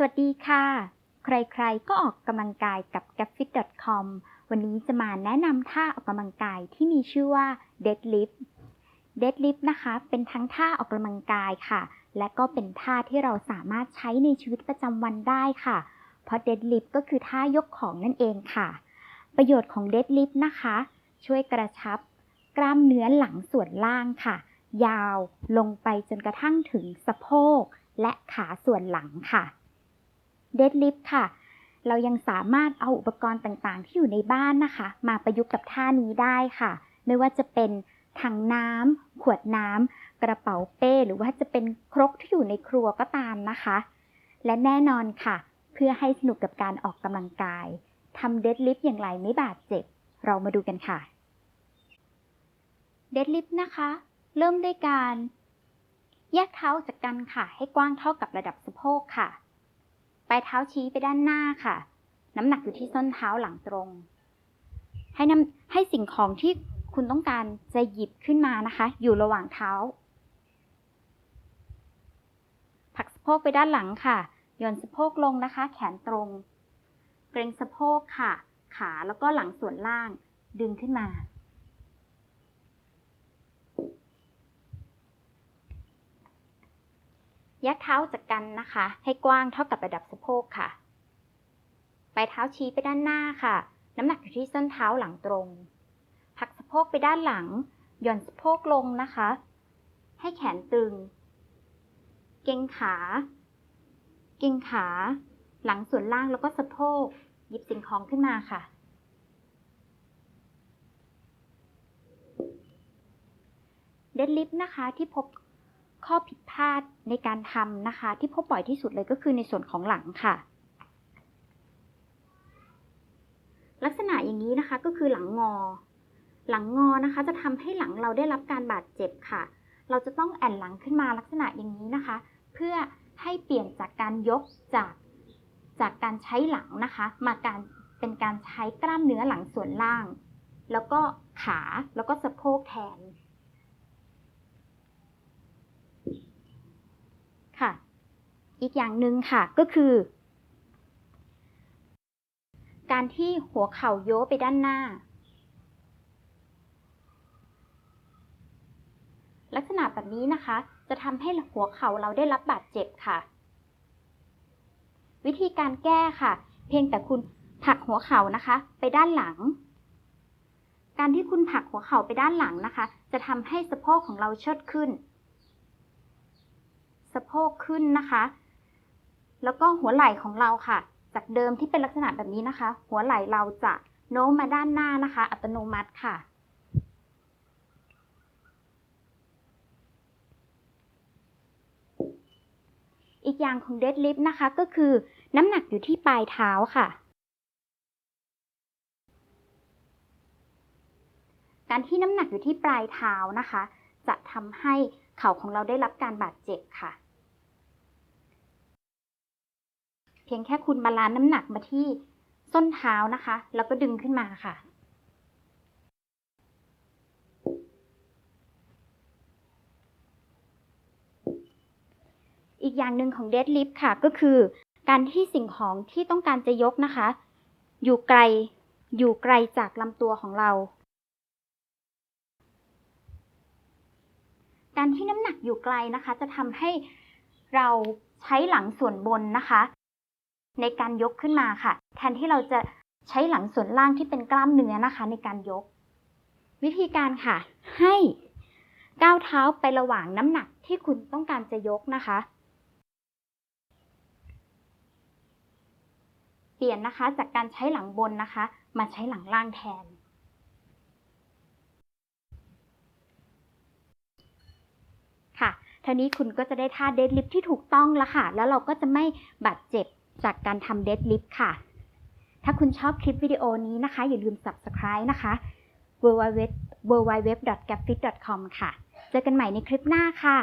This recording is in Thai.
สวัสดีค่ะ ใครๆ ก็ออกกำลังกายกับ g a p f i t c o m วันนี้จะมาแนะนำท่าออกกำลังกายที่มีชื่อว่า deadlift deadlift นะคะ เป็นทั้งท่าออกกำลังกายค่ะ และก็เป็นท่าที่เราสามารถใช้ในชีวิตประจำวันได้ค่ะ เพราะ deadlift ก็คือท่ายกของนั่นเองค่ะ ประโยชน์ของ deadlift นะคะ ช่วยกระชับ กล้ามเนื้อหลังส่วนล่างค่ะ ยาวลงไปจนกระทั่งถึงสะโพก และขาส่วนหลังค่ะ เดดลิฟค่ะ เรายังสามารถเอาอุปกรณ์ต่างๆ ที่อยู่ในบ้านนะคะ มาประยุกต์กับท่านี้ได้ค่ะ ไม่ว่าจะเป็นถังน้ำขวดน้ำกระเป๋าเป้หรือว่าจะเป็นครกที่อยู่ในครัวก็ตามนะคะ และแน่นอนค่ะ เพื่อให้สนุกกับการออกกำลังกายทำเดดลิฟต์อย่างไรไม่บาดเจ็บ เรามาดูกันค่ะเดดลิฟต์นะคะ เริ่มด้วยการ แยกเท้าจากกันค่ะ ให้กว้างเท่ากับระดับสะโพกค่ะ ปลายเท้าชี้ไปด้านหน้าค่ะ น้ำหนักอยู่ที่ส้นเท้าหลังตรง ให้นำให้สิ่งของที่คุณต้องการจะหยิบขึ้นมานะคะ อยู่ระหว่างเท้าผลักสะโพกไปด้านหลังค่ะย่อนสะโพกลงนะคะ แขนตรง เกรงสะโพกค่ะ ขาแล้วก็หลังส่วนล่างดึงขึ้นมา ยกเท้าจากกันนะคะ ให้กว้างเท่ากับระดับสะโพกค่ะ ปลายเท้าชี้ไปด้านหน้าค่ะ น้ำหนักอยู่ที่ส้นเท้าหลังตรงผลักสะโพกไปด้านหลัง หย่อนสะโพกลงนะคะ ให้แขนตึง เกรงขา เกรงขา หลังส่วนล่างแล้วก็สะโพก หยิบสิ่งของขึ้นมาค่ะเดดลิฟต์นะคะที่พบข้อผิดพลาด ในการทำนะคะ ที่พบบ่อยที่สุดเลยก็คือในส่วนของหลังค่ะ ลักษณะอย่างนี้นะคะก็คือหลังงอ หลังงอนะคะจะทำให้หลังเราได้รับการบาดเจ็บค่ะ เราจะต้องแอนหลังขึ้นมาลักษณะอย่างนี้นะคะ เพื่อให้เปลี่ยนจากการยกจากจากการใช้หลังนะคะ มาการเป็นการใช้กล้ามเนื้อหลังส่วนล่าง แล้วก็ขาแล้วก็สะโพกแทน ค่ะ อีกอย่างหนึ่งค่ะก็คือ การที่หัวเข่าโยไปด้านหน้า ลักษณะแบบนี้นะคะ จะทำให้หัวเข่าเราได้รับบาดเจ็บค่ะ วิธีการแก้ค่ะ เพียงแต่คุณผลักหัวเข่านะคะ ไปด้านหลัง การที่คุณผลักหัวเข่าไปด้านหลังนะคะ จะทำให้สะโพกของเราเชิดขึ้นสะโพกขึ้นนะคะ แล้วก็หัวไหล่ของเราค่ะ จากเดิมที่เป็นลักษณะแบบนี้นะคะ หัวไหล่เราจะโน้มมาด้านหน้านะคะ อัตโนมัติค่ะ อีกอย่างของเดดลิฟต์นะคะก็คือน้ำหนักอยู่ที่ปลายเท้าค่ะ การที่น้ำหนักอยู่ที่ปลายเท้านะคะ จะทำให้เข่าของเราได้รับการบาดเจ็บค่ะ เพียงแค่คุณบาลานซ์น้ำหนักมาที่ส้นเท้านะคะ แล้วก็ดึงขึ้นมาค่ะ อีกอย่างหนึ่งของเดดลิฟต์ค่ะก็คือ การที่สิ่งของที่ต้องการจะยกนะคะ อยู่ไกลอยู่ไกลจากลำตัวของเรา การที่น้ำหนักอยู่ไกลนะคะ จะทำให้เราใช้หลังส่วนบนนะคะ ในการยกขึ้นมาค่ะ แทนที่เราจะใช้หลังส่วนล่างที่เป็นกล้ามเนื้อนะคะ ในการยก วิธีการค่ะ ให้ก้าวเท้าไประหว่างน้ำหนักที่คุณต้องการจะยกนะคะ เปลี่ยนนะคะจากการใช้หลังบนนะคะ มาใช้หลังล่างแทน ค่ะทีนี้คุณก็จะได้ท่าเดดลิฟที่ถูกต้องแล้วค่ะ แล้วเราก็จะไม่บาดเจ็บ จากการทำเดดลิฟค่ะ ถ้าคุณชอบคลิปวิดีโอนี้นะคะ อย่าลืม subscribe นะคะ www www.gapfit.com ค่ะ เจอกันใหม่ในคลิปหน้าค่ะ